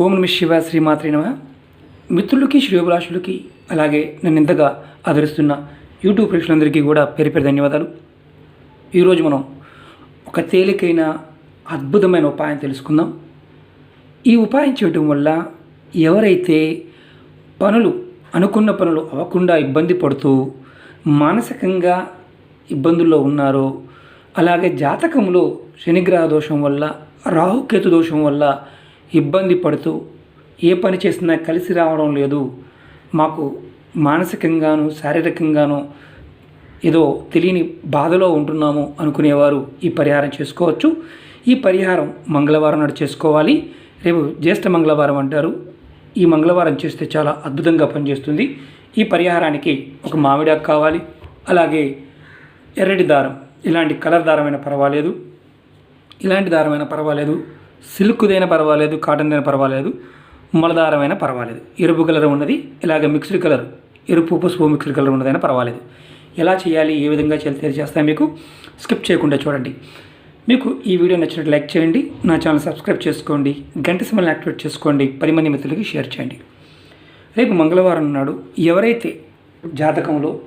ఓం నమ శివ శ్రీమాత్రి నమ. మిత్రులకి శ్రేయోభిలాషులకి అలాగే నన్ను ఇంతగా ఆదరిస్తున్న యూట్యూబ్ ప్రేక్షకులందరికీ కూడా పేరు పేరు ధన్యవాదాలు. ఈరోజు మనం ఒక తేలికైన అద్భుతమైన ఉపాయం తెలుసుకుందాం. ఈ ఉపాయం చేయటం వల్ల ఎవరైతే పనులు అనుకున్న పనులు అవ్వకుండా ఇబ్బంది పడుతూ మానసికంగా ఇబ్బందుల్లో ఉన్నారో అలాగే జాతకంలో శనిగ్రహ దోషం వల్ల రాహుకేతు దోషం వల్ల ఇబ్బంది పడుతూ ఏ పని చేసినా కలిసి రావడం లేదు. మాకు మానసికంగాను శారీరకంగాను ఏదో తెలియని బాధలో ఉంటున్నాము అనుకునేవారు ఈ పరిహారం చేసుకోవచ్చు. ఈ పరిహారం మంగళవారం నాడు చేసుకోవాలి. రేపు జ్యేష్ఠ మంగళవారం అంటారు. ఈ మంగళవారం చేస్తే చాలా అద్భుతంగా పనిచేస్తుంది. ఈ పరిహారానికి ఒక మామిడాకు కావాలి. అలాగే ఎర్రటి దారం. ఇలాంటి కలర్ దారమైనా పర్వాలేదు. ఇలాంటి దారమైనా పర్వాలేదు. సిల్క్దైనా పర్వాలేదు కాటన్దైనా పర్వాలేదు మలదారమైనా పర్వాలేదు. ఎరుపు కలర్ ఉన్నది ఇలాగ మిక్స్డ్ కలర్ ఎరుపు పసుపు మిక్స్డ్ కలర్ ఉన్నదైనా పర్వాలేదు. ఎలా చేయాలి ఏ విధంగా చేయాలి చేస్తాను మీకు. స్కిప్ చేయకుండా చూడండి. మీకు ఈ వీడియో నచ్చినట్టు లైక్ చేయండి నా ఛానల్ సబ్స్క్రైబ్ చేసుకోండి గంట సమయాన్ని యాక్టివేట్ చేసుకోండి పది మంది మిత్రులకి షేర్ చేయండి. రేపు మంగళవారం నాడు ఎవరైతే జాతకంలో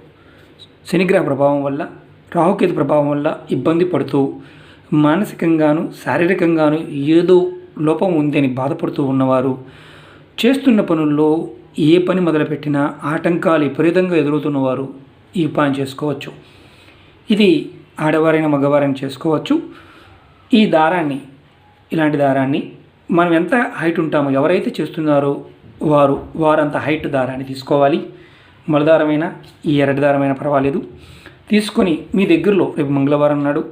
శనిగ్రహ ప్రభావం వల్ల రాహుకేతు ప్రభావం వల్ల ఇబ్బంది పడుతూ మానసికంగాను శారీరకంగాను ఏదో లోపం ఉందని బాధపడుతూ ఉన్నవారు చేస్తున్న పనుల్లో ఏ పని మొదలుపెట్టినా ఆటంకాలు విపరీతంగా ఎదురవుతున్నవారు ఈ ఉపాయం చేసుకోవచ్చు. ఇది ఆడవారైన మగవారైనా చేసుకోవచ్చు. ఈ దారాన్ని ఇలాంటి దారాన్ని మనం ఎంత హైట్ ఉంటామో ఎవరైతే చేస్తున్నారో వారు వారంత హైట్ దారాన్ని తీసుకోవాలి. మలదారమైన ఈ ఎర్రటి దారమైన పర్వాలేదు. తీసుకొని మీ దగ్గరలో రేపు మంగళవారం నాడు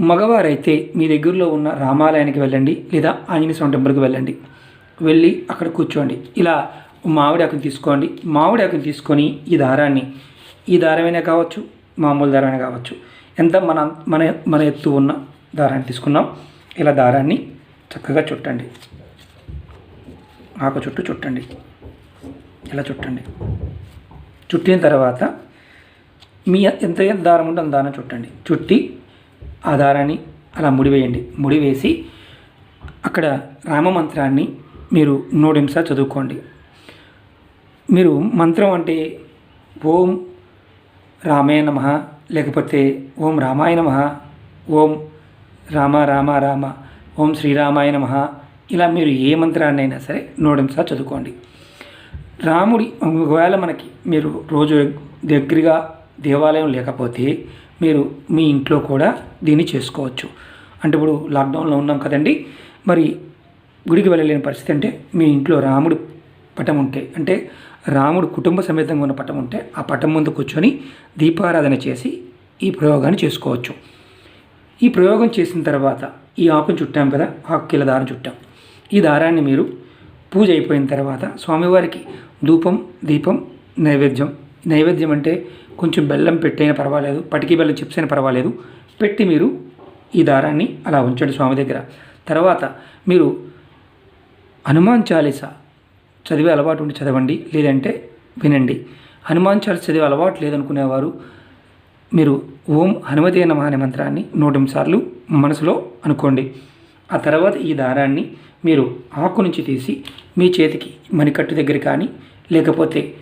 మగవారైతే మీ దగ్గరలో ఉన్న రామాలయానికి వెళ్ళండి లేదా ఆంజనేయ స్వామి టెంపుల్కి వెళ్ళండి. వెళ్ళి అక్కడ కూర్చోండి. ఇలా మామిడి ఆకుని తీసుకోండి. మామిడి ఆకుని తీసుకొని ఈ దారాన్ని ఈ దారమైనా కావచ్చు మామూలు దారమైనా కావచ్చు ఎంత మన మన మన ఎత్తు ఉన్న దారాన్ని తీసుకున్నాం. ఇలా దారాన్ని చక్కగా చుట్టండి. ఆకు చుట్టూ చుట్టండి. ఇలా చుట్టండి. చుట్టిన తర్వాత మీ ఎంత ఎంత దారం ఉంటే అంత దారం చుట్టండి. చుట్టి ఆ దారాన్ని అలా ముడివేయండి. ముడివేసి అక్కడ రామమంత్రాన్ని మీరు నూడింసా చదువుకోండి. మీరు మంత్రం అంటే ఓం రామే నమ లేకపోతే ఓం రామాయ నమ ఓం రామ రామ రామ ఓం శ్రీరామాయ నమ ఇలా మీరు ఏ మంత్రాన్ని అయినా సరే నూడింసా చదువుకోండి. రాముడి ఒకవేళ మనకి మీరు రోజు దగ్గరగా దేవాలయం లేకపోతే మీరు మీ ఇంట్లో కూడా దీన్ని చేసుకోవచ్చు. అంటే ఇప్పుడు లాక్డౌన్లో ఉన్నాం కదండి మరి గుడికి వెళ్ళలేని పరిస్థితి అంటే మీ ఇంట్లో రాముడు పటం ఉంటే అంటే రాముడు కుటుంబ సమేతంగా ఉన్న పటం ఉంటే ఆ పటం ముందు కూర్చొని దీపారాధన చేసి ఈ ప్రయోగాన్ని చేసుకోవచ్చు. ఈ ప్రయోగం చేసిన తర్వాత ఈ ఆకును చుట్టాం కదా ఆకుకిల దారం చుట్టాం. ఈ దారాన్ని మీరు పూజ అయిపోయిన తర్వాత స్వామివారికి ధూపం దీపం నైవేద్యం నైవేద్యం అంటే కొంచెం బెల్లం పెట్టైనా పర్వాలేదు పటికి బెల్లం చిప్స్ అయినా పర్వాలేదు. పెట్టి మీరు ఈ దారాన్ని అలా ఉంచండి స్వామి దగ్గర. తర్వాత మీరు హనుమాన్ చాలీస చదివే అలవాటు ఉండి చదవండి లేదంటే వినండి. హనుమాన్ చాలీస చదివే అలవాటు లేదనుకునేవారు మీరు ఓం హనుమతే నమ అనే మంత్రాన్ని నూట సార్లు మనసులో అనుకోండి. ఆ తర్వాత ఈ దారాన్ని మీరు ఆకు నుంచి తీసి మీ చేతికి మణికట్టు దగ్గర కానీ లేకపోతే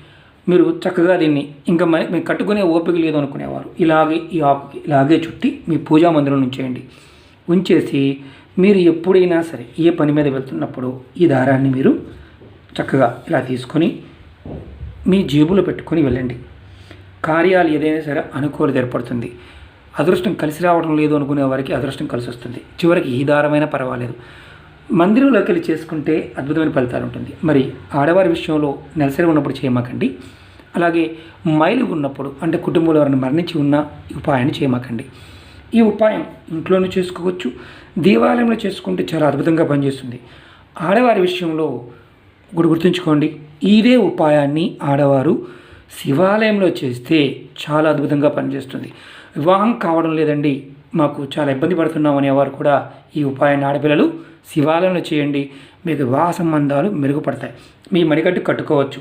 మీరు చక్కగా దీన్ని ఇంకా మరి మీరు కట్టుకునే ఓపిక లేదు అనుకునేవారు. ఇలాగే ఈ ఆకుకి ఇలాగే చుట్టి మీ పూజా మందిరం ఉంచేయండి ఉంచేసి మీరు ఎప్పుడైనా సరే ఏ పని మీద వెళ్తున్నప్పుడు ఈ దారాన్ని మీరు చక్కగా ఇలా తీసుకొని మీ జేబులో పెట్టుకొని వెళ్ళండి. కార్యాలు ఏదైనా సరే అనుకూలత ఏర్పడుతుంది. అదృష్టం కలిసి రావడం లేదు అనుకునే వారికి అదృష్టం కలిసి వస్తుంది చివరికి ఈ దారమైనా పర్వాలేదు. మందిరంలోకి వెళ్ళి చేసుకుంటే అద్భుతమైన ఫలితాలు ఉంటుంది. మరి ఆడవారి విషయంలో నెలసరి ఉన్నప్పుడు చేయమాకండి. అలాగే మైలు ఉన్నప్పుడు అంటే కుటుంబంలో ఎవరైనా మరణించి ఉన్న ఈ ఉపాయాన్ని చేయమాకండి. ఈ ఉపాయం ఇంట్లోనూ చేసుకోవచ్చు. దేవాలయంలో చేసుకుంటే చాలా అద్భుతంగా పనిచేస్తుంది. ఆడవారి విషయంలో ఇప్పుడు గుర్తుంచుకోండి. ఇదే ఉపాయాన్ని ఆడవారు శివాలయంలో చేస్తే చాలా అద్భుతంగా పనిచేస్తుంది. వివాహం కావడం లేదండి. మాకు చాలా ఇబ్బంది పడుతున్నాం అనేవారు కూడా ఈ ఉపాయాన్ని ఆడపిల్లలు శివాలయంలో చేయండి. మీకు వివాహ సంబంధాలు మెరుగుపడతాయి. మీ మణికట్టు కట్టుకోవచ్చు.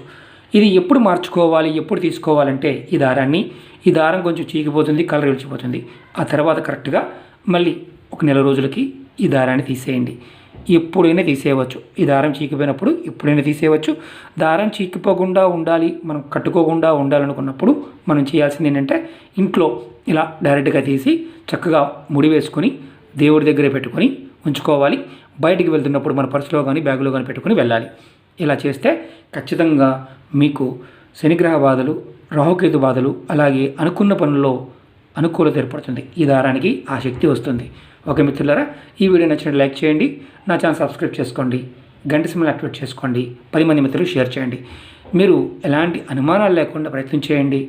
ఇది ఎప్పుడు మార్చుకోవాలి? ఎప్పుడు తీసుకోవాలంటే ఈ దారాన్ని. ఈ దారం కొంచెం చీకిపోతుంది కలర్ విడిచిపోతుంది ఆ తర్వాత కరెక్ట్గా మళ్ళీ ఒక నెల రోజులకి ఈ దారాన్ని తీసేయండి. ఎప్పుడైనా తీసేయవచ్చు. ఈ దారం చీకిపోయినప్పుడు ఎప్పుడైనా తీసేయవచ్చు. దారం చీకిపోకుండా ఉండాలి మనం కట్టుకోకుండా ఉండాలనుకున్నప్పుడు మనం చేయాల్సింది ఏంటంటే ఇంట్లో ఇలా డైరెక్ట్గా తీసి చక్కగా ముడి వేసుకొని దేవుడి దగ్గరే పెట్టుకొని ఉంచుకోవాలి. బయటికి వెళ్తున్నప్పుడు మన పర్సులో కానీ బ్యాగులో కానీ పెట్టుకొని వెళ్ళాలి. ఇలా చేస్తే ఖచ్చితంగా మీకు శనిగ్రహ బాధలు రాహుకేతు బాధలు అలాగే అనుకున్న పనుల్లో అనుకూలత ఏర్పడుతుంది. ఈ దారానికి ఆ శక్తి వస్తుంది. ఓకే మిత్రులారా ఈ వీడియో నచ్చినట్టు లైక్ చేయండి. నా ఛానల్ సబ్స్క్రైబ్ చేసుకోండి. గంట సిమ్లు యాక్టివేట్ చేసుకోండి. పది మంది మిత్రులు షేర్ చేయండి. మీరు ఎలాంటి అనుమానాలు లేకుండా ప్రయత్నం చేయండి.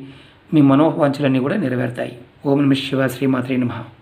మీ మనోవాంఛలన్నీ కూడా నెరవేరుతాయి. ఓం నమ శివ శ్రీమాత్రి నమః.